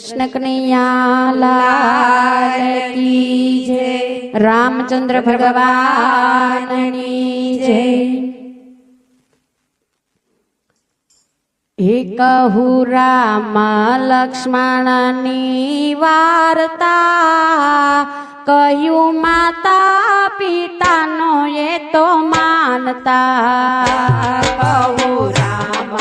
કૃષ્ણ કનૈયા કી જય, રામચંદ્ર ભગવાનની જય. હે કહુ રામ લક્ષ્મણની વાર્તા કહ્યું માતા પિતાનો એ તો માનતા. કહુ રામ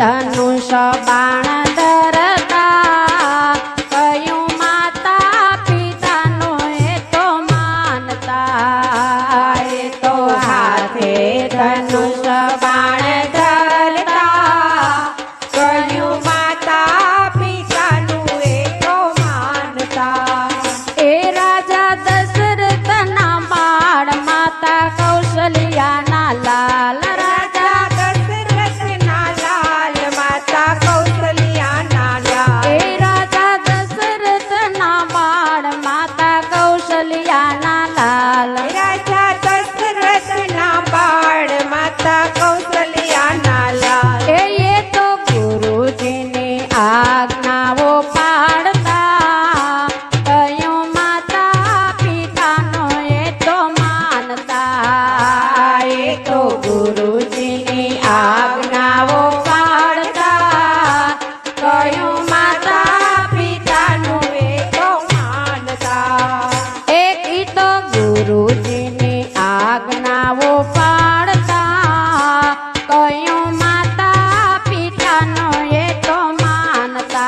ધનુષ બાણ ધરતા, કયું માતા પિતાનો એ તો માનતા, એ તો હાથે ધનુષ બાણ ધરતા, કયું માતા પિતાનું એ તો માનતા. એ રાજા દશરથના બાળ માતા ગુરુજીની આજ્ઞાઓ પાડતા, કયું માતા પિતાનો એ તો માનતા,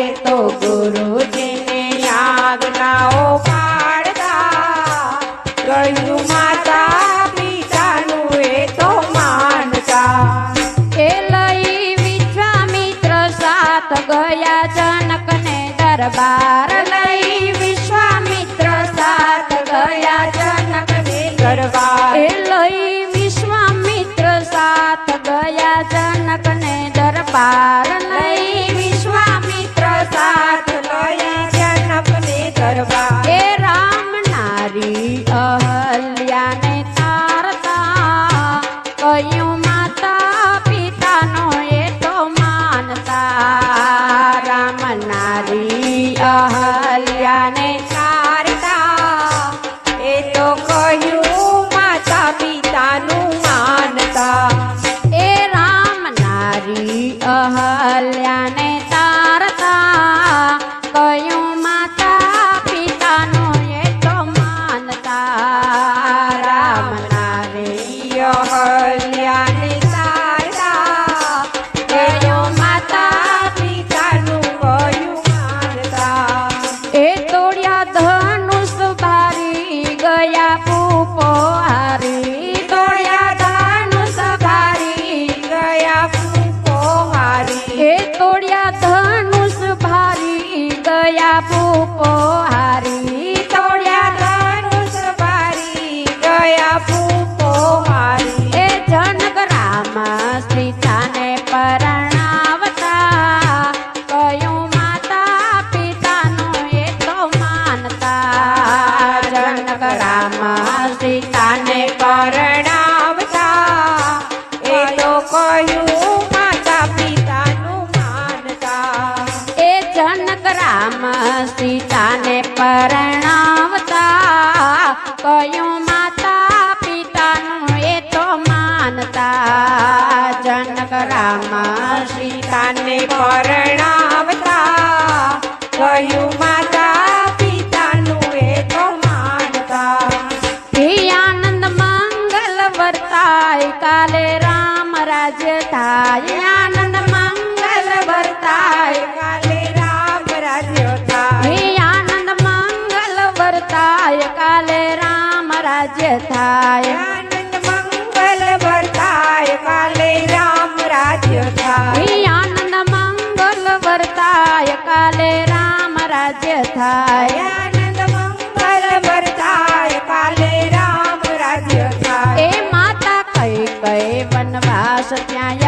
એ તો ગુરુજીની આજ્ઞાઓ પાડતા, કયું માતા પિતાનું એ તો માનતા. એ લઈ વિશ્વામિત્ર સાથ ગયા જનકને દરબાર દરબાર અહલ્યાને તારતા, કયું માતા પિતાનો એ તો માનતા. રામ નારી કલ્યાણે તારતા, કયું માતા પિતાનું કયું માનતા. એ તોડ્યા ધનુષ ભારી ગયા ભૂપો હારી ગયા પરણાવતા કહ્યું માતા પિતાનું એ માનતા હે વર્તાય, કાલે રામ રાજ્ય થાય આનંદ મંગલ વર્તાય, કાલે રામ રાજ્ય થાય વર્તાય, કાલે રામ રાજ્ય થાય થાય. આનંદ મંગલ વર્તાય કાલે રામ રાજ્ય થાય. એ માતા કઈ ત્યાં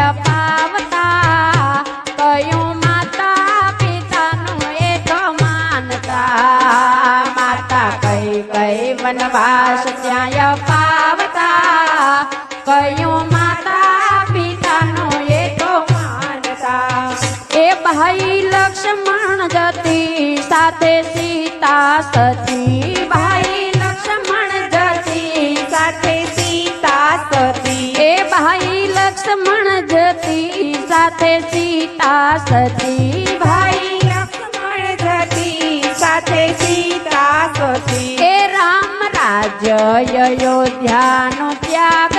સાથે સીતા સતી, ભાઈ લક્ષ્મણ જતી, સાથે સીતા સતી. એ ભાઈ લક્ષ્મણ જતી, સાથે સીતા સતી. ભાઈ લક્ષ્મણ જતી, સાથે સીતા સતી. એ રામ રાજ્ય અયોધ્યાનું ત્યાગતા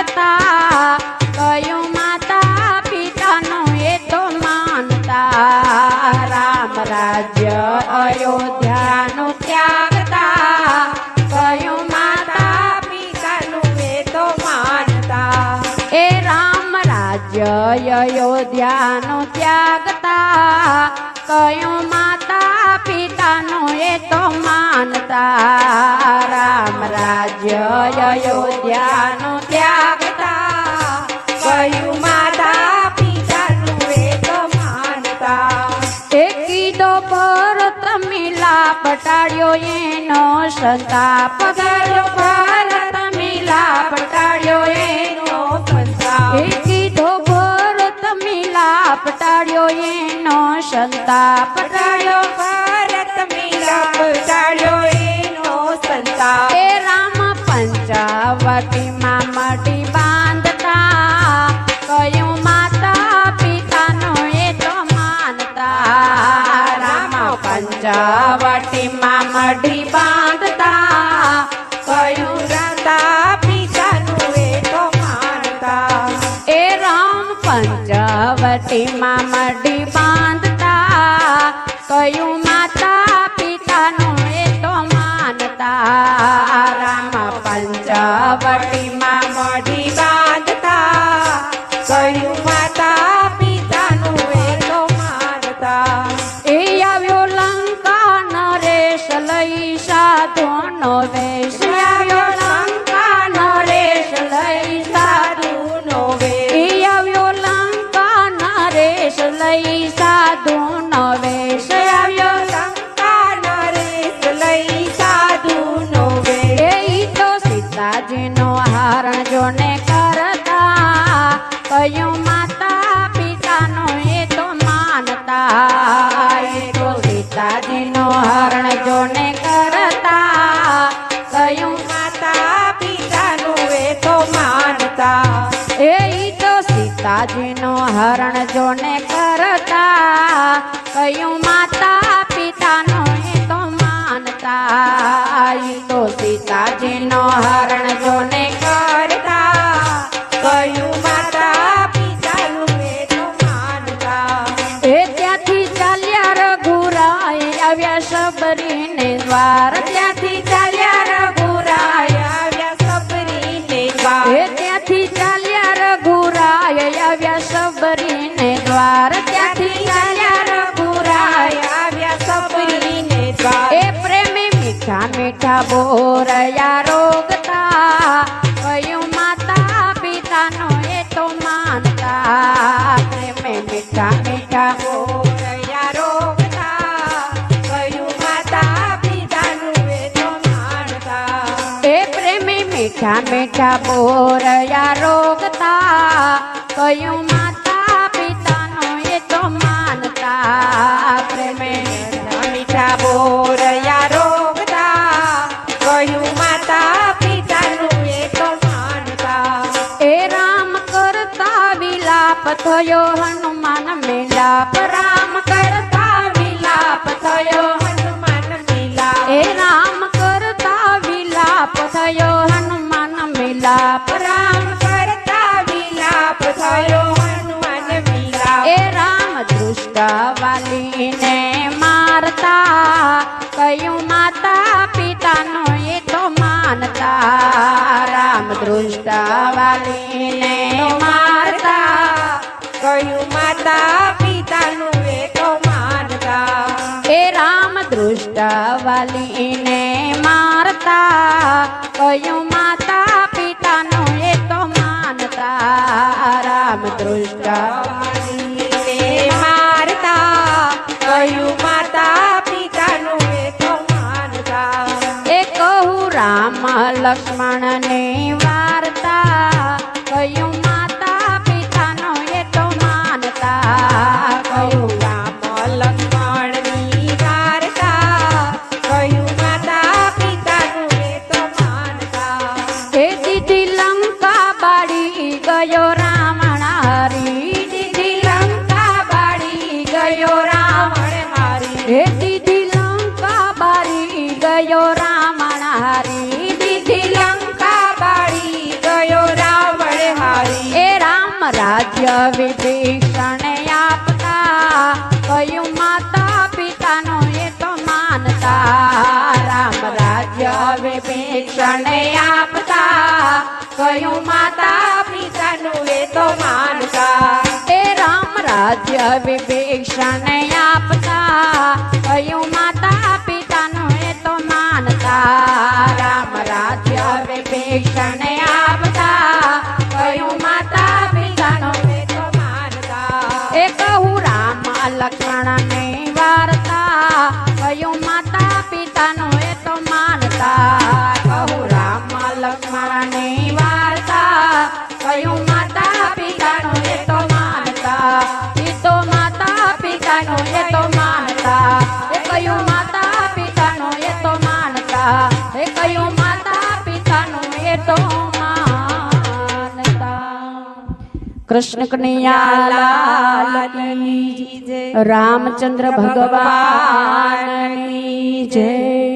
કયું માતા પિતાનું એ તો માનતા. રામ રાજ્ય અયોધ્યાનું ત્યાગતા. કયું માતા પિતાનું એ તો માનતા. એ કીધો પર તમિલા પટાડ્યો એનો સંતાપ. પગલો ભારત લાભ પટાડ્યો એનો સંતાપ. કીધો પર તમિલા પટાડ્યો એનો સંતાપ ટાળ્યો ભારત મિલાપ ટાળ્યો એનો સંતાપ. હે રામ પંચાવટીમાં મટી બાંધતા, કયું માતા પિતાનો એ તો માનતા. રામ પંચાવટીમાં મઢી બાંધતા, કયું રાતા પિતાનું એ તો માનતા. એ રામ પંચવટીમાં મઢી સીતાજીનો હારણ જોને કરતા, કયું માતા પિતાનો એ તો માનતા, એ તો સીતાજીનો હરણ જોને કરતા, કયું માતા પિતાનો એ તો માનતા. એ તો સીતાજીનો હરણ જોને કરતા, કયું બોરયા રોગતા, કયું માતા પિતાનો એ તો માનતા. પ્રેમે મીઠા મીઠા બોરયા રોગતા, કયું માતા પિતાનું એ તો માનતા. એ પ્રેમે મીઠા મીઠા બોરયા રોગતા, કયું માતા પિતાનો એ તો માનતા. વિલાપ થયો હનુમાન મિલાપ રામ કરતા વિલાપ થયો. હનુમાન મિલાપ એ રામ કરતા વિલાપ થયો. હનુમાન મિલાપ રામ કરતા વિલાપ થયો. હનુમાન મિલાપ એ રામ દૃષ્ટ વાલીને મારતા કયું માતા પિતાનો એ તો માનતા. રામ દૃષ્ટ વાલીને મારતા. વાલીને મારતા, કયું માતા પિતાનું એ તો માનતા, રામ દૃષ્ટ મારતા, કયું માતા પિતાનું એ તો માનતા. રામ લક્ષ્મણને વાર્તા કયું માતા પિતાનું એ તો માનતા. એ રામ રાજ્ય વિભીષણ આપતા. કયું પિતાનો એ તો માનતા, એ માતા પિતાનો એ તો માનતા, એ માતા પિતાનો એ તો કૃષ્ણ કનૈયા લાલ રામચંદ્ર ભગવાન જય.